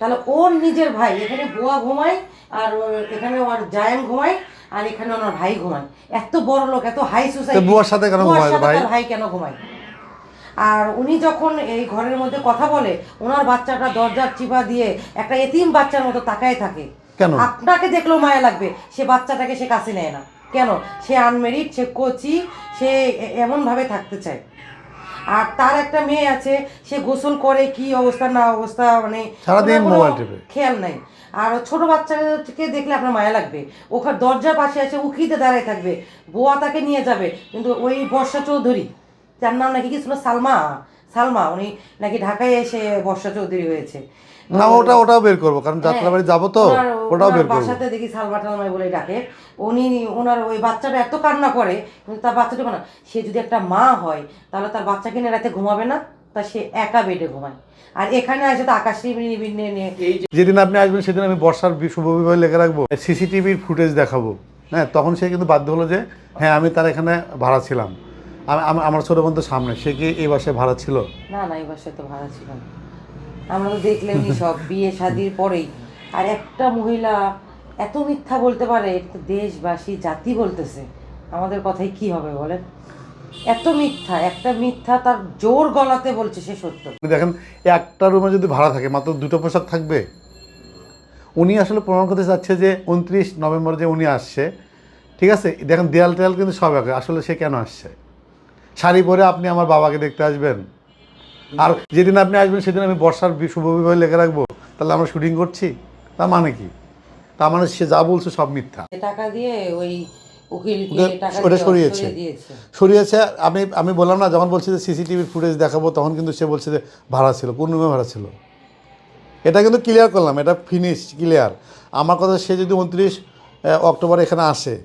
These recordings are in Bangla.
তাহলে ওর নিজের ভাই এখানে বুয়া ঘুমায় আর এখানে ওর জায়ান ঘুমায় আর এখানে ওনার ভাই ঘুমায়। এত বড় লোক এত হাই সোসাইটি বুয়ার সাথে কেন ঘুমায় ভাই? ভাই কেন ঘুমায়? আর উনি যখন এই ঘরের মধ্যে কথা বলে ওনার বাচ্চাটা দরজার চিপা দিয়ে একটা এতিম বাচ্চার মতো তাকায় থাকে। কেন? আপনাকে দেখলেও মায়া লাগবে সে বাচ্চাটাকে সে কাছে নেয় না। কেন? সে আনমেরিড সে কোচি সে এমনভাবে থাকতে চায়। আর তার একটা মেয়ে আছে সে গোসল করে কি অবস্থা না অবস্থা মানে সারাদিন মোবাইল টিপে। খেয়াল নাই। আর ছোট বাচ্চাকে দেখলে আপনার মায়া লাগবে। ওখানে দরজার পাশে আছে উকিতে দাঁড়ায় থাকবে। বোয়া তাকে নিয়ে যাবে। কিন্তু ওই বর্ষা চৌধুরী যার নাম নাকি কি ছিল? সালমা। সালমা উনি নাকি ঢাকায় এসে বর্ষা চৌধুরী হয়েছে। না ওটা ওটাও বের করব কারণ যাত্রাবাড়ি যাব তো হ্যাঁ, ওটাও বের করব। বাসাতে দেখি সালমা টালমাই বলে ডাকে। উনি ওনার ওই বাচ্চাটা এত কান্না করে কিন্তু তার বাচ্চাটা না সে যদি একটা মা হয় তাহলে তার বাচ্চাকে নিয়ে রাতে ঘুমাবে না তা সে একা বেডে ঘুমায়। আর এখানে আসে তো আকাশ নিয়ে নিয়ে। এই যেদিন আপনি আসবেন সেদিন আমি বর্ষার শুভ বিবাহ লেখে রাখব সিসিটিভির ফুটেজ দেখাবো। হ্যাঁ তখন সে কিন্তু বাধ্য হলো যে হ্যাঁ আমি তার এখানে ভাড়া ছিলাম। আমার ছোট বন্ধু সামনে সে কি এই বাসায় ভাড়া ছিল? না না এই বাসায় তো ভাড়া ছিল না। আমরা তো দেখলেনই সব বিয়ে শাদির পরেই। আর একটা মহিলা এত মিথ্যা বলতে পারে এটা তো দেশবাসী জাতি বলতেছে। আমাদের কথাই কি হবে বলেন? এত মিথ্যা একটা মিথ্যা তার জোর গলাতে বলছে সে সত্য। দেখেন একটা রুমে যদি ভাড়া থাকে মাত্র দুটো পোশাক থাকবে? উনি আসলে প্রমাণ করতে চাচ্ছে যে উনত্রিশ নভেম্বর যে উনি আসছে ঠিক আছে? দেখেন দেয়াল টেয়াল কিন্তু সব আসলে সে কেন আসছে? শাড়ি পরে আপনি আমার বাবাকে দেখতে আসবেন। আর যেদিন আপনি আসবেন সেদিন আমি বর্ষার শুভ বিবাহ লেখে রাখব। তাহলে আমরা শুটিং করছি? তা মানে কি? তা মানে সে যা বলছে সব মিথ্যা। টাকা দিয়ে ওই ওটা- সরিয়েছে। সরিয়ে সরিয়েছে আমি আমি বললাম না যখন বলছি যে সিসিটিভির ফুটেজ দেখাবো তখন কিন্তু সে বলছে যে ভাড়া ছিল কোন রুমে ভাড়া ছিল? এটা কিন্তু ক্লিয়ার করলাম এটা ফিনিশ ক্লিয়ার আমার কথা সে যদি উনত্রিশ অক্টোবর এখানে আসে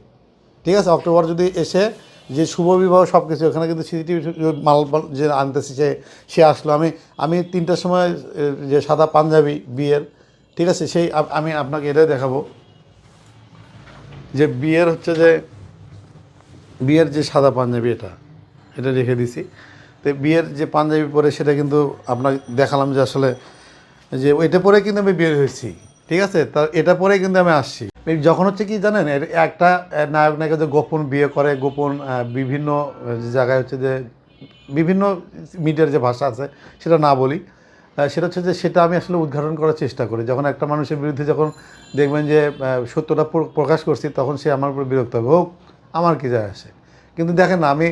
ঠিক আছে? অক্টোবর যদি এসে যে শুভ বিবাহ সব কিছু ওখানে কিন্তু সিসিটিভি মাল যে আনতেছি সে সে আসলো। আমি আমি তিনটার সময় যে সাদা পাঞ্জাবি বিয়ের, ঠিক আছে? সেই আমি আপনাকে এটাই দেখাবো। যে বিয়ের হচ্ছে যে, বিয়ের যে সাদা পাঞ্জাবি এটা এটা রেখে দিছি। তো বিয়ের যে পাঞ্জাবি পরে সেটা কিন্তু আপনাকে দেখালাম যে আসলে, যে এটা পরে কিন্তু আমি বের হয়েছি, ঠিক আছে? তা এটা পরে কিন্তু আমি আসছি। যখন হচ্ছে কি জানেন এর একটা নায়ক নায়িকা যে গোপন বিয়ে করে গোপন বিভিন্ন জায়গায় হচ্ছে যে বিভিন্ন মিডিয়ার যে ভাষা আছে সেটা না বলি সেটা হচ্ছে যে সেটা আমি আসলে উদ্ঘাটন করার চেষ্টা করি। যখন একটা মানুষের বিরুদ্ধে যখন দেখবেন যে সত্যটা প্রকাশ করছি তখন সে আমার উপর বিরক্ত হবে। হোক আমার কি যায় আসে। কিন্তু দেখেন আমি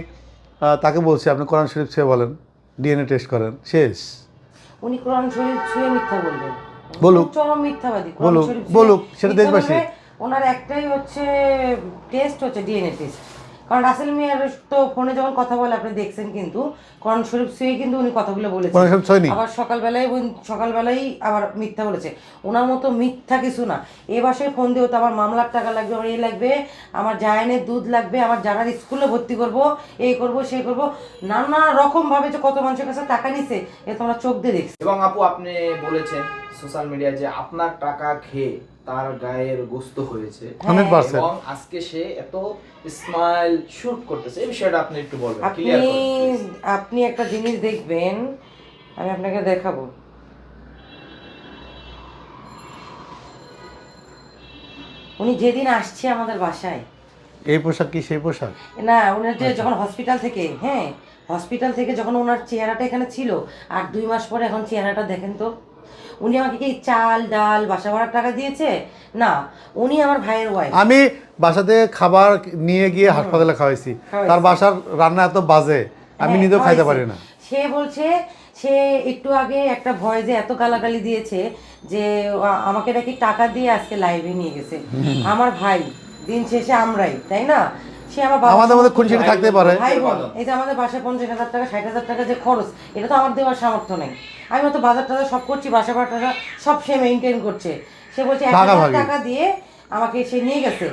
তাকে বলছি আপনি কোরআন শরীফ ছুঁয়ে বলেন ডিএনএ টেস্ট করেন শেষ। উনি কোরআন শরীফ ছুঁয়ে মিথ্যা বলবেন বলুক। চরম মিথ্যাবাদী বলুক, বলুক, সেটা দেশবাসী। ওনার একটাই হচ্ছে টেস্ট হচ্ছে ডিএনএ টেস্ট কারণ রাসেল মিয়ার তো ফোনে যখন কথা বলে আপনি দেখছেন কিন্তু কোরআন শরীফ ছুঁয়ে কিন্তু উনি কথাগুলো বলেছেন। আবার সকালবেলায় উনি- সকালবেলাই আবার মিথ্যা বলেছে। ওনার মতো মিথ্যা কিছু না। এ বাসায় ফোন দিয়েও তো আমার মামলার টাকা লাগবে আমার এই লাগবে আমার জায়নের দুধ লাগবে আমার জানার স্কুলে ভর্তি করব এই করব সেই করব। নানা রকম ভাবে যে কত মানুষের কাছে টাকা নিছে এ তোমরা চোখ দিয়ে দেখছ। এবং আপু আপনি বলেছেন সোশ্যাল মিডিয়ায় যে আপনার টাকা খেয়ে তার গায়ের গোস্ত হয়েছে। এবং আজকে সে এত স্মাইল শুট করতেছে। এই বিষয়টা আপনি একটু বলবেন আপনি ক্লিয়ার করুন please। আপনি একটা জিনিস দেখবেন আমি আপনাকে দেখাবো। উনি যেদিন আসছে আমাদের বাসায়। এই পোশাক কি সেই পোশাক? না আচ্ছা। যে যখন হসপিটাল থেকে হ্যাঁ হসপিটাল থেকে যখন ওনার চেহারাটা এখানে ছিল আর দুই মাস পরে এখন চেহারাটা দেখেন তো। উনি আমাকে কি চাল ডাল বাসা ভাড়ার টাকা দিয়েছে? না উনি আমার ভাইয়ের ওয়াইফ আমি বাসাতে খাবার নিয়ে গিয়ে হাসপাতালে খাওয়াইছি। তার বাসার রান্না এত বাজে আমি নিজেও খাইতে পারি না। সে বলছে সে একটু আগে একটা ভয়েসে এত গালাগালি দিয়েছে যে আমাকে নাকি টাকা দিয়ে আজকে লাইভে নিয়ে গেছে। আমার ভাই দিন শেষে আমরাই তাই না? সে আমার আমাদের মধ্যে খুনসুটি থাকতে পারে। ভাই এই যে আমাদের বাসায় পঞ্চাশ হাজার টাকা ষাট হাজার টাকা যে খরচ এটা তো আমার দেওয়ার সামর্থ্য নেই। আমি তো বাজার টাজার সব করছি বাসা ভাড়া সব সে মেনটেন করছে। সে বলছে এক টাকা দিয়ে আমাকে সে নিয়ে গেছে।